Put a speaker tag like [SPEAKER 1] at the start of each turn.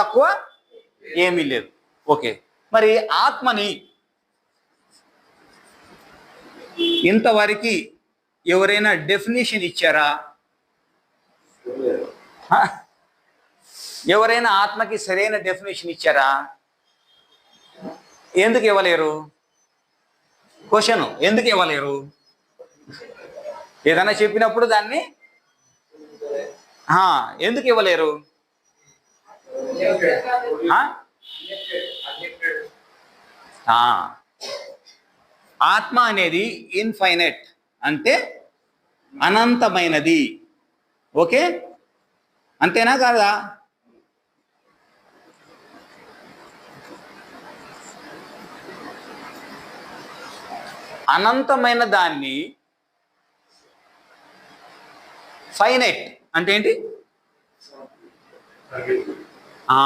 [SPEAKER 1] తక్కువ ఏమీ లేదు. ఓకే. మరి ఆత్మని ఇంతవరకు ఎవరైనా డెఫినేషన్ ఇచ్చారా? ఎవరైనా ఆత్మకి సరైన డెఫినేషన్ ఇచ్చారా? ఎందుకు ఇవ్వలేరు? క్వశ్చన్ ఎందుకు ఇవ్వలేరు? ఏదైనా చెప్పినప్పుడు దాన్ని ఎందుకు ఇవ్వలేరు? ఆత్మ అనేది ఇన్ఫైనైట్ అంటే అనంతమైనది. ఓకే? అంతేనా కాదా? అనంతమైన దాన్ని ఫైనైట్ అంటే ఏంటి?